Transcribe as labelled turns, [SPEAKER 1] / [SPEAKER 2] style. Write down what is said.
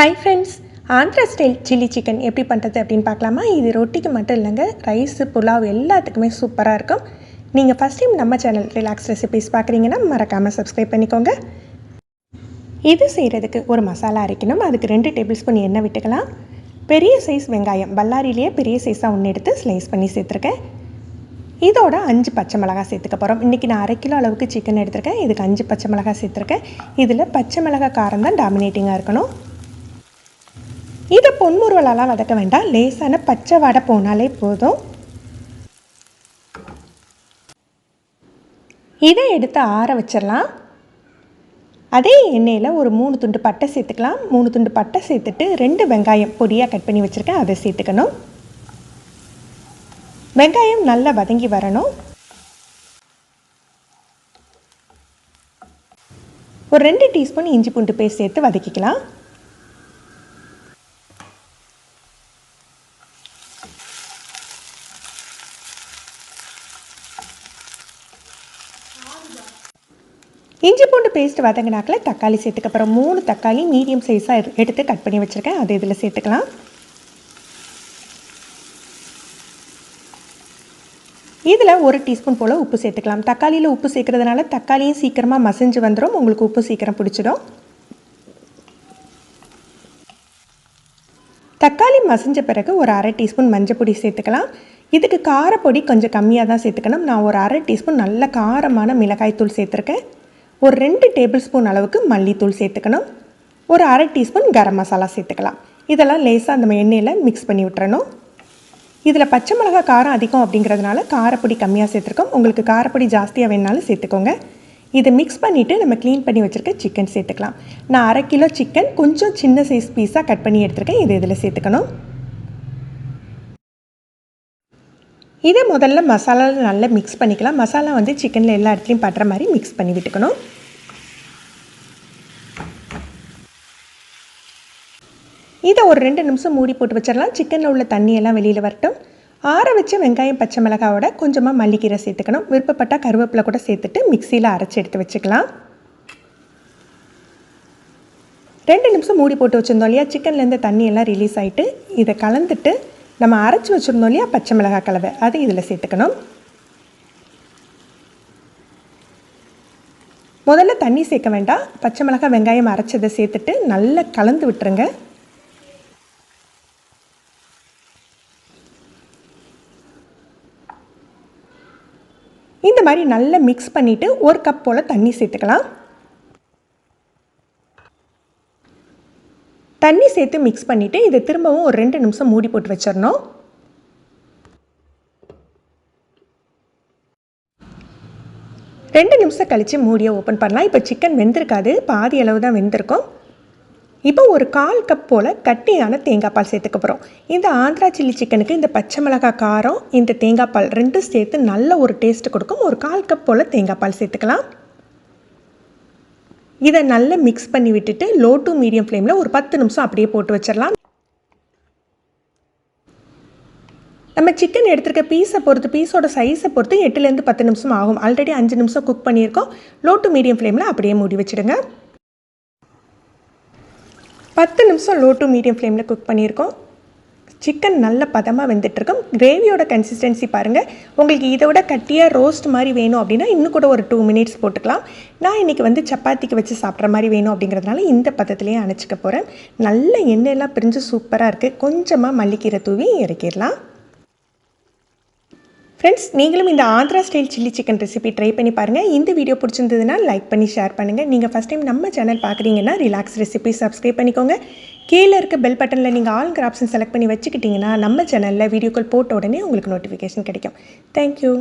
[SPEAKER 1] Hi friends Andhra style chilli chicken எப்படி பண்ணுறது அப்படின்னு பார்க்கலாமா? இது ரொட்டிக்கு மட்டும் இல்லைங்க ரைஸு புலாவ் எல்லாத்துக்குமே சூப்பராக இருக்கும். நீங்கள் ஃபஸ்ட் டைம் நம்ம சேனல் ரிலாக்ஸ் ரெசிபிஸ் பார்க்குறீங்கன்னா மறக்காமல் சப்ஸ்கிரைப் பண்ணிக்கோங்க. இது செய்கிறதுக்கு ஒரு மசாலா அரைக்கணும். அதுக்கு ரெண்டு டேபிள் ஸ்பூன் எண்ணெய் விட்டுக்கலாம். பெரிய சைஸ் வெங்காயம் பல்லாரிலேயே பெரிய சைஸாக ஒன்று எடுத்து ஸ்லைஸ் பண்ணி சேர்த்துருக்கேன். இதோட அஞ்சு பச்சை மிளகா சேர்த்துக்க போகிறோம் இன்றைக்கி நான் அரை கிலோ அளவுக்கு சிக்கன் எடுத்திருக்கேன். இதுக்கு அஞ்சு பச்சை மிளகா சேர்த்துருக்கேன். இதில் பச்சை மிளகா காரம் தான் டாமினேட்டிங்காக இருக்கணும். இதை பொன்முருவலாலாம் வதக்க வேண்டாம். லேசான பச்சை வடை போனாலே போதும். இதை எடுத்து ஆற வச்சிடலாம் அதே எண்ணெயில் ஒரு மூணு துண்டு பட்டை சேர்த்துக்கலாம். மூணு துண்டு பட்டை சேர்த்துட்டு ரெண்டு வெங்காயம் பொடியாக கட் பண்ணி வச்சுருக்கேன். அதை சேர்த்துக்கணும். வெங்காயம் நல்லா வதங்கி வரணும். ஒரு ரெண்டு டீஸ்பூன் இஞ்சி பூண்டு பேஸ்ட் சேர்த்து வதக்கிக்கலாம். இஞ்சி பூண்டு பேஸ்ட் வதங்கினாக்கில் தக்காளி சேர்த்துக்க அப்புறம் மூணு தக்காளி மீடியம் சைஸாக எடுத்து கட் பண்ணி வச்சுருக்கேன். அதை இதில் சேர்த்துக்கலாம். இதில் ஒரு டீஸ்பூன் போல் உப்பு சேர்த்துக்கலாம். தக்காளியில் உப்பு சேர்க்குறதுனால தக்காளியும் சீக்கிரமாக மசிஞ்சு வந்துடும் உங்களுக்கு உப்பு சீக்கிரம் பிடிச்சிடும். தக்காளி மசிஞ்ச பிறகு ஒரு அரை டீஸ்பூன் மஞ்சள் பொடி சேர்த்துக்கலாம். இதுக்கு காரப்பொடி கொஞ்சம் கம்மியாக தான் சேர்த்துக்கணும். நான் ஒரு அரை டீஸ்பூன் நல்ல காரமான மிளகாய்த்தூள் சேர்த்துருக்கேன். ஒரு ரெண்டு டேபிள் ஸ்பூன் அளவுக்கு மல்லித்தூள் சேர்த்துக்கணும். ஒரு அரை டீஸ்பூன் கரம் மசாலா சேர்த்துக்கலாம். இதெல்லாம் லேசாக அந்த எண்ணெயில் மிக்ஸ் பண்ணி விட்டுறணும். இதில் பச்சை மிளகா காரம் அதிகம் அப்படிங்கிறதுனால காரப்பொடி கம்மியாக சேர்த்துருக்கோம். உங்களுக்கு காரப்பொடி ஜாஸ்தியாக வேணாலும் சேர்த்துக்கோங்க. இதை மிக்ஸ் பண்ணிவிட்டு நம்ம க்ளீன் பண்ணி வச்சுருக்க சிக்கன் சேர்த்துக்கலாம். நான் அரை கிலோ சிக்கன் கொஞ்சம் சின்ன சைஸ் பீஸாக கட் பண்ணி எடுத்துருக்கேன். இதை இதில் சேர்த்துக்கணும். இதை முதல்ல மசாலாவில் நல்லா மிக்ஸ் பண்ணிக்கலாம். மசாலா வந்து சிக்கனில் எல்லா இடத்துலையும் படுற மாதிரி மிக்ஸ் பண்ணி விட்டுக்கணும். இதை ஒரு ரெண்டு நிமிஷம் மூடி போட்டு வச்சிடலாம். சிக்கனில் உள்ள தண்ணியெல்லாம் வெளியில் வரட்டும். ஆற வச்ச வெங்காயம் பச்சை மிளகாவோட கொஞ்சமாக மல்லிக்கீரை சேர்த்துக்கணும். விருப்பப்பட்டால் கருவேப்பிலை கூட சேர்த்துட்டு மிக்சியில் அரைச்சி எடுத்து வச்சுக்கலாம். ரெண்டு நிமிஷம் மூடி போட்டு வச்சுருந்தோம் இல்லையா? சிக்கன்லேருந்து தண்ணியெல்லாம் ரிலீஸ் ஆகிட்டு இதை கலந்துட்டு நம்ம அரைச்சி வச்சுருந்தோம் இல்லையா? பச்சை மிளகாய் கலவை. அது இதில் சேர்த்துக்கணும். முதல்ல தண்ணி சேர்க்க வேண்டாம். பச்சை மிளகாய் வெங்காயம் அரைச்சதை சேர்த்துட்டு நல்லா கலந்து விட்டுருங்க. இந்த மாதிரி நல்லா மிக்ஸ் பண்ணிவிட்டு ஒரு கப் போல் தண்ணி சேர்த்துக்கலாம். தண்ணி சேர்த்து மிக்ஸ் பண்ணிவிட்டு இதை திரும்பவும் ஒரு ரெண்டு நிமிஷம் மூடி போட்டு வச்சிடணும். ரெண்டு நிமிஷம் கழித்து மூடியை ஓப்பன் பண்ணலாம். இப்போ சிக்கன் வெந்திருக்காது. பாதி அளவு தான் வெந்திருக்கும். இப்போ ஒரு கால் கப் போல் கட்டியான தேங்காய் பால் சேர்த்துக்க போகிறோம் இந்த ஆந்திரா சில்லி சிக்கனுக்கு இந்த பச்சை மிளகாய் காரம் இந்த தேங்காய் பால் ரெண்டும் சேர்த்து நல்ல ஒரு டேஸ்ட் கொடுக்கும். ஒரு கால் கப் போல் தேங்காய் பால் சேர்த்துக்கலாம். இதை நல்லா மிக்ஸ் பண்ணி விட்டுட்டு லோ டு மீடியம் ஃப்ளேமில் ஒரு பத்து நிமிஷம் அப்படியே போட்டு வச்சிடலாம். நம்ம சிக்கன் எடுத்துருக்க பீஸை பொறுத்து பீஸோட சைஸை பொறுத்து எட்டுலேருந்து பத்து நிமிஷம் ஆகும். ஆல்ரெடி அஞ்சு நிமிஷம் குக் பண்ணியிருக்கோம். லோ டு மீடியம் ஃப்ளேமில் அப்படியே மூடி வச்சுடுங்க. பத்து நிமிஷம் லோ டு மீடியம் ஃப்ளேமில் குக் பண்ணியிருக்கோம். சிக்கன் நல்ல பதமாக வெந்துட்டுருக்கும். கிரேவியோட கன்சிஸ்டன்சி பாருங்கள் உங்களுக்கு இதை விட கட்டியாக ரோஸ்ட் மாதிரி வேணும் அப்படின்னா இன்னும் கூட ஒரு டூ மினிட்ஸ் போட்டுக்கலாம். நான் இன்றைக்கி வந்து சப்பாத்திக்கு வச்சு சாப்பிட்ற மாதிரி வேணும் அப்படிங்கிறதுனால இந்த பதத்துலேயே அணைச்சிக்க போகிறேன் நல்ல எண்ணெயெல்லாம் பிரிஞ்சு சூப்பராக இருக்குது கொஞ்சமாக மல்லிக்கீரை தூவி இறக்கிடலாம். ஃப்ரெண்ட்ஸ் நீங்களும் இந்த Andhra style chilli chicken recipe try பண்ணி பாருங்கள் இந்த வீடியோ பிடிச்சிருந்ததுன்னா லைக் பண்ணி ஷேர் பண்ணுங்கள் நீங்கள் ஃபஸ்ட் டைம் நம்ம சேனல் பார்க்குறீங்கன்னா ரிலாக்ஸ் ரெசிபி சப்ஸ்கிரைப் பண்ணிக்கோங்க. கீழே இருக்க பெல் பட்டனில் நீங்கள் ஆல் ஆப்ஷன் செலக்ட் பண்ணி வச்சுக்கிட்டிங்கன்னா நம்ம சேனலில் வீடியோக்கள் போட்ட உடனே உங்களுக்கு நோட்டிஃபிகேஷன் கிடைக்கும். தேங்க்யூ